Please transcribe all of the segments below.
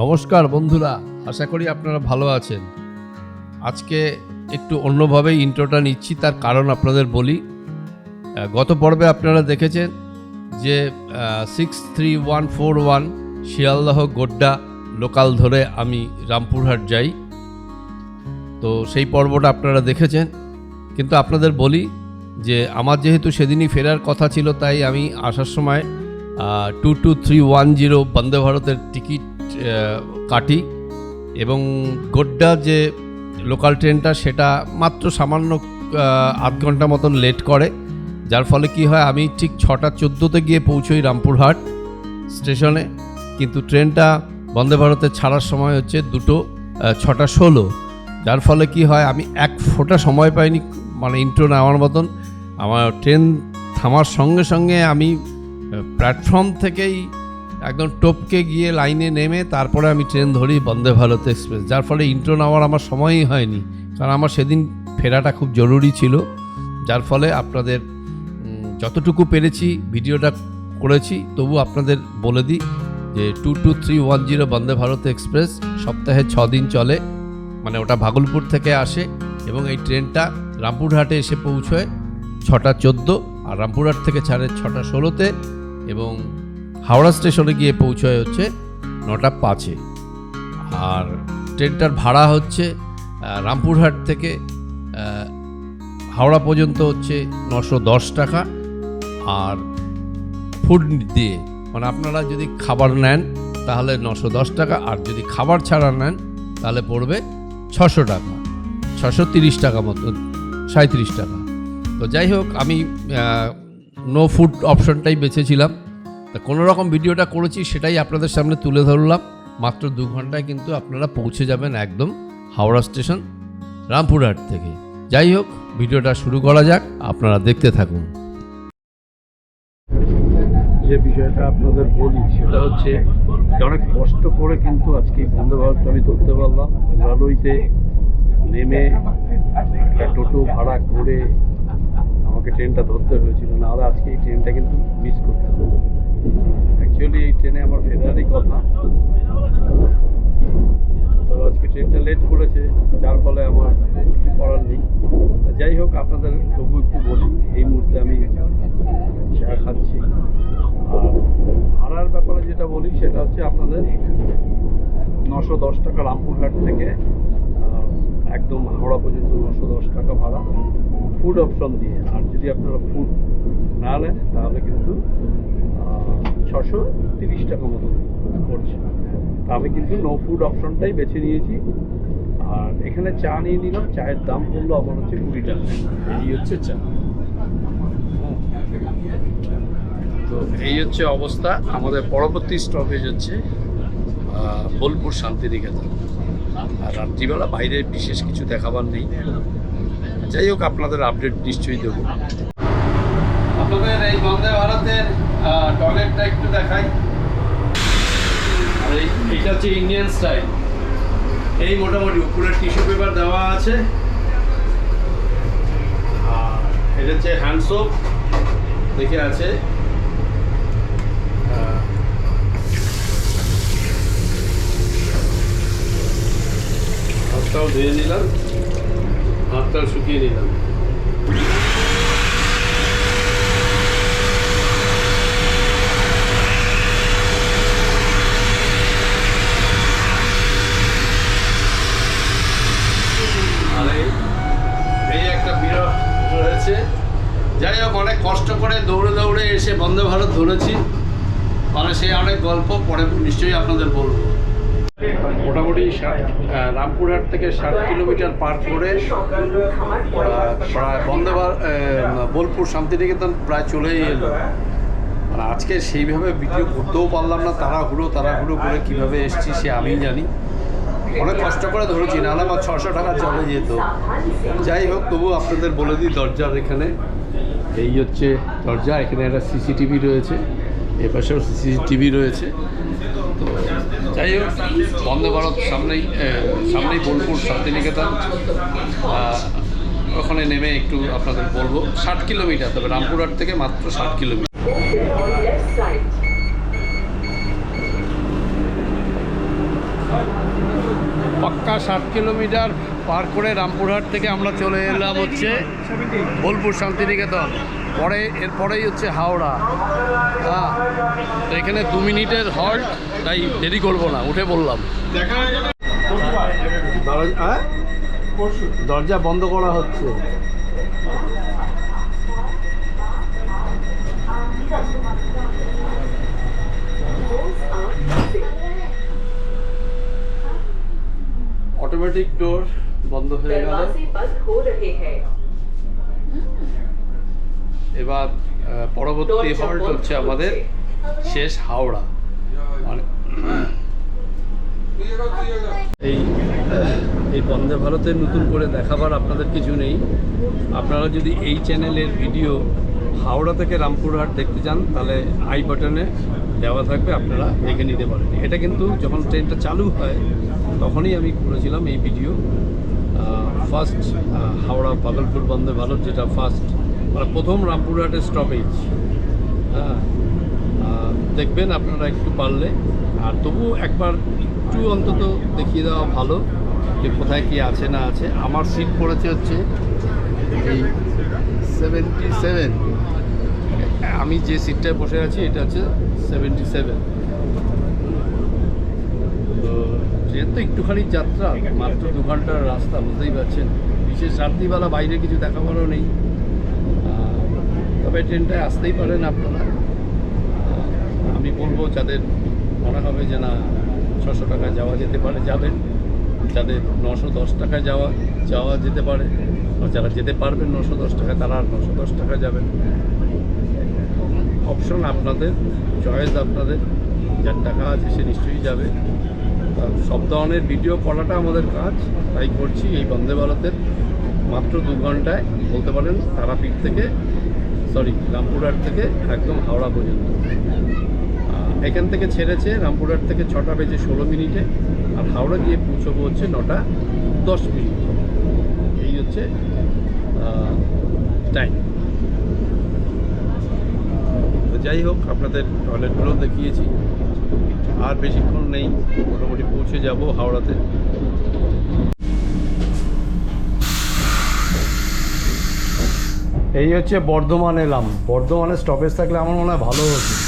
নমস্কার বন্ধুরা, আশা করি আপনারা ভালো আছেন। আজকে একটু অন্যভাবে ইন্ট্রোটা নিচ্ছি, তার কারণ আপনাদের বলি। গত পর্বে আপনারা দেখেছেন যে six three one four one Sealdah Godda, local ধরে আমি রামপুরহাট যাই। তো সেই পর্বটা আপনারা দেখেছেন। কিন্তু আপনাদের বলি যে, আমার যেহেতু সেদিনই ফেরার কথা ছিল, তাই আমি আসার সময় two two three one zero Vande ভারতের টিকিট কাটি এবং গোড্ডা যে লোকাল ট্রেনটা সেটা মাত্র সামান্য আধ ঘণ্টা মতন লেট করে। যার ফলে কি হয়, আমি ঠিক ছটা চোদ্দোতে গিয়ে পৌঁছই রামপুরহাট স্টেশনে। কিন্তু ট্রেনটা বন্দে ভারতে ছাড়ার সময় হচ্ছে দুটো ছটা ষোলো। যার ফলে কি হয়, আমি এক ফোঁটা সময় পাইনি মানে ইন্ট্রো নেওয়ার মতন। আমার ট্রেন থামার সঙ্গে সঙ্গে আমি প্ল্যাটফর্ম থেকেই একদম টপকে গিয়ে লাইনে নেমে তারপরে আমি ট্রেন ধরি বন্দে ভারত এক্সপ্রেস। যার ফলে ইন্ট্রো নেওয়ার আমার সময়ই হয়নি, কারণ আমার সেদিন ফেরাটা খুব জরুরি ছিল। যার ফলে আপনাদের যতটুকু পেরেছি, ভিডিওটা করেছি, তবু আপনাদের বলে দিই যে two two three one zero Vande Bharat express সপ্তাহে ছ দিন চলে মানে ওটা ভাগলপুর থেকে আসে এবং এই ট্রেনটা রামপুরহাটে এসে পৌঁছয় ছটা চোদ্দ আর রামপুরহাট থেকে ছাড়ে ছটা ষোলোতে এবং হাওড়া স্টেশনে গিয়ে পৌঁছয় হচ্ছে নটা পাঁচে। আর ট্রেনটার ভাড়া হচ্ছে রামপুরহাট থেকে হাওড়া পর্যন্ত হচ্ছে নশো দশ টাকা। আর ফুড দিয়ে মানে আপনারা যদি খাবার নেন তাহলে নশো দশ টাকা, আর যদি খাবার ছাড়া নেন তাহলে পড়বে ছশো টাকা, ছশো তিরিশ টাকা মতো সাঁত্রিশ টাকা। তো যাই হোক, আমি নো ফুড অপশনটাই বেছেছিলাম তা কোনো রকম ভিডিওটা করেছি সেটাই আপনাদের সামনে তুলে ধরলাম। মাত্র দু ঘন্টায় কিন্তু আপনারা পৌঁছে যাবেন একদম হাওড়া স্টেশন, রামপুরহাট থেকে। যাই হোক, ভিডিওটা শুরু করা যাক, আপনারা দেখতে থাকুন। যে বিষয়টা আপনাদের বলি, সেটা হচ্ছে অনেক কষ্ট করে কিন্তু আজকে বন্দে আমি ধরতে পারলাম। রালইতে নেমে একটা টোটো ভাড়া করে আমাকে ট্রেনটা ধরতে হয়েছিল, নাহলে আজকে এই ট্রেনটা কিন্তু মিস করতে হতো অ্যাকচুয়ালি এই ট্রেনে আমার ফেরারই কথা। তো আজকে ট্রেনটা লেট করেছে, যার ফলে আমার কিছু করার নেই। যাই হোক, আপনাদের তবু একটু বলি, এই মুহূর্তে আমি চা খাচ্ছি। আর ভাড়ার ব্যাপারে যেটা বলি, সেটা হচ্ছে আপনাদের নশো দশ টাকা রামপুরহাট থেকে একদম হাওড়া পর্যন্ত নশো দশ টাকা ভাড়া। ফুড অপশন দিয়ে। আর যদি আপনারা ফুড না নেন, তাহলে কিন্তু ছশো তিরিশ টাকা মতো পড়ছে তা আমি কিন্তু নো ফুড অপশনটাই বেছে নিয়েছি। আর এখানে চা নিয়ে নিলাম চায়ের দাম পড়ল আমার হচ্ছে কুড়ি টাকা। এই হচ্ছে চা। তো এই হচ্ছে অবস্থা। আমাদের পরবর্তী স্টপেজ হচ্ছে বোলপুর শান্তিনিকেতন। আর রাত্রিবেলা বাইরে বিশেষ কিছু দেখাবার নেই। যাই হোক আপনাদের আপডেট নিশ্চয়ই দেবো। আপনাদের এই বন্দে ভারতের টয়লেটটা একটু দেখাই। আর এই এইটা হচ্ছে ইন্ডিয়ান স্টাইল এই মোটামুটি উপরে টিস্যু পেপার দেওয়া আছে। আর এটা হচ্ছে হ্যান্ড সোপ দেখে আছে। হাতটাও ধুয়ে নিলাম। হাতটাও শুকিয়ে নিলাম আর এই- এই একটা বিরহ রয়েছে যাই হোক অনেক কষ্ট করে দৌড়ে দৌড়ে এসে বন্দে ভারত ধরেছি। মানে সেই অনেক গল্প, পরে নিশ্চয়ই আপনাদের বলব। মোটামুটি রামপুরহাট থেকে ষাট কিলোমিটার পার করে প্রায় বন্দে বোলপুর শান্তিনিকেতন প্রায় চলেই এলো। মানে আজকে সেইভাবে ভিডিও করতেও পারলাম না, তাড়াহুড়ো তাড়াহুড়ো করে কীভাবে এসছি সে আমিই জানি। অনেক কষ্ট করে ধরেছি, নাহলে আমার ছশো টাকা চলে যেত। যাই হোক তবু আপনাদের বলে দিই, দরজার এখানে। এই হচ্ছে দরজা, এখানে একটা সিসিটিভি রয়েছে এপাশেও সিসিটিভি রয়েছে। তো যাই হোক, বন্দে ভারত সামনেই সামনেই বোলপুর শান্তিনিকেতন। ওখানে নেমে একটু আপনাদের বলব, ষাট কিলোমিটার, তবে রামপুরহাট থেকে মাত্র ষাট কিলোমিটার। পাক্কা ষাট কিলোমিটার পার করে রামপুরহাট থেকে আমরা চলে এলাম হচ্ছে বোলপুর শান্তিনিকেতন। পরে এরপরেই হচ্ছে হাওড়া। হ্যাঁ তো এখানে দু মিনিটের হল্ট তাই দেরি করব না উঠে বললাম? দরজা বন্ধ করা হচ্ছে। অটোমেটিক ডোর বন্ধ হয়ে গেল। এবার পরবর্তী হল্ট হচ্ছে। আমাদের শেষ হাওড়া। মানে এই এই বন্দে ভারতের নতুন করে দেখাবার আপনাদের কিছু নেই। আপনারা যদি এই চ্যানেলের ভিডিও হাওড়া থেকে রামপুরহাট দেখতে চান তাহলে আই বাটনে দেওয়া থাকবে, আপনারা দেখে নিতে পারেন। এটা কিন্তু যখন ট্রেনটা চালু হয়, তখনই আমি করেছিলাম এই ভিডিও। ফার্স্ট হাওড়া ভাগলপুর বন্দে ভারত, যেটা ফার্স্ট মানে প্রথম রামপুরহাটের স্টপেজ হ্যাঁ দেখবেন আপনারা একটু পারলে। আর তবু একবার একটু অন্তত দেখিয়ে দেওয়া ভালো যে কোথায় কি আছে না আছে। আমার সিট পড়েছে হচ্ছে এই সেভেন্টি সেভেন আমি যে সিটটায় বসে আছি, এটা হচ্ছে সেভেন্টি সেভেন তো ট্রেন তো একটুখানি যাত্রা, মাত্র দু ঘণ্টার রাস্তা, বুঝতেই পারছেন। বিশেষ রাত্রিবেলা বাইরে কিছু দেখাবারও নেই। তবে ট্রেনটায় আসতেই পারেন আপনারা। আমি বলব যাদের মনে হবে যে না, ছশো টাকা যাওয়া যেতে পারে, যাবেন। যাদের নশো দশ টাকা যাওয়া যাওয়া যেতে পারে যারা যেতে পারবেন নশো দশ টাকা, তারা আর নশো দশ টাকা যাবেন। অপশন আপনাদের চয়েস আপনাদের, যার টাকা আছে সে নিশ্চয়ই যাবে। সব ধরনের ভিডিও করাটা আমাদের কাজ, তাই করছি এই বন্দে ভারতের মাত্র দু ঘন্টায়, বলতে পারেন তারাপীঠ থেকে সরি রামপুরহাট থেকে একদম হাওড়া পর্যন্ত। এখান থেকে ছেড়েছে রামপুরহাট থেকে ছটা বেজে ষোলো মিনিটে, আর হাওড়া গিয়ে পৌঁছবো হচ্ছে নটা দশ মিনিট। এই হচ্ছে টাইম তো যাই হোক, আপনাদের টয়লেটগুলো দেখিয়েছি। আর বেশিক্ষণ নেই, মোটামুটি পৌঁছে যাব হাওড়াতে। এই হচ্ছে বর্ধমান এলাম। বর্ধমানে স্টপেজ থাকলে আমার মনে হয় ভালো হতো।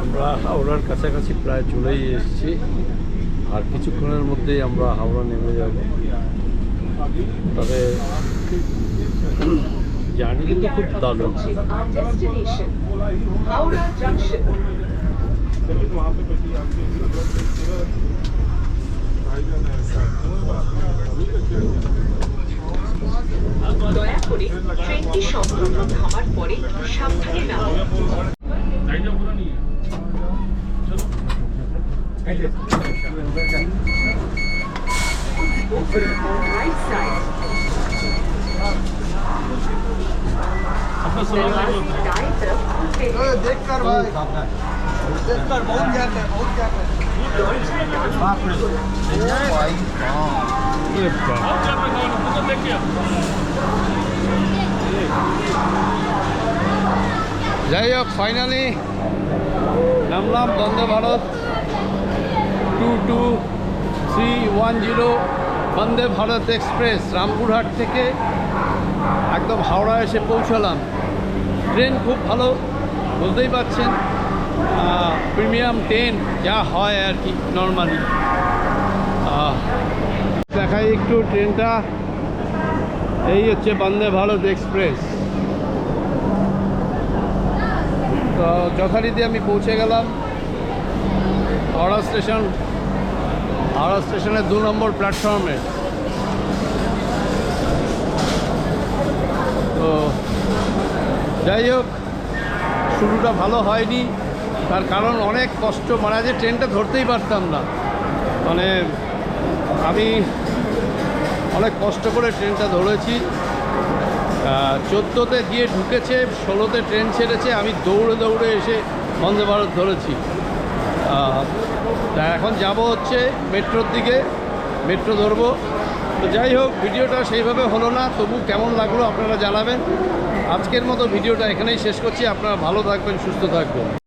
আমরা হাওড়ার কাছাকাছি প্রায় চলেই এসেছি। আর কিছুক্ষণের মধ্যেই আমরা হাওড়া নেমে যাব। তবে জার্নি কিন্তু খুব দারুণ. দয়া করে ট্রেনটি সম্পূর্ণ থামার পরে সাবধানে নামুন। right side. दरवाजे दाएं तरफ खुलते हैं देख कर भाई देख कर बहुत क्या है बहुत क्या है যাই হোক ফাইনালি নামলাম Vande Bharat two two three one zero Vande Bharat express Rampurhat থেকে একদম হাওড়া এসে পৌঁছালাম। ট্রেন খুব ভালো, বুঝতেই পারছেন। প্রিমিয়াম ট্রেন যা হয় আর কি নর্মালি দেখাই একটু ট্রেনটা এই হচ্ছে বন্দে ভারত এক্সপ্রেস তো যথারীতি আমি পৌঁছে গেলাম। হাওড়া স্টেশন হাওড়া স্টেশনের দু নম্বর প্ল্যাটফর্মে। তো যাই হোক, শুরুটা ভালো হয়নি। তার কারণ অনেক কষ্ট মানে আজ ট্রেনটা ধরতেই পারতাম না। মানে আমি অনেক কষ্ট করে ট্রেনটা ধরেছি। চোদ্দোতে গিয়ে ঢুকেছে, ষোলোতে ট্রেন ছেড়েছে, আমি দৌড়ে দৌড়ে এসে বন্দে ভারত ধরেছি। তা এখন যাব হচ্ছে মেট্রোর দিকে, মেট্রো ধরবো। তো যাই হোক, ভিডিওটা সেইভাবে হলো না, তবু কেমন লাগল আপনারা জানাবেন। আজকের মতো ভিডিওটা এখানেই শেষ করছি, আপনারা ভালো থাকবেন, সুস্থ থাকবেন।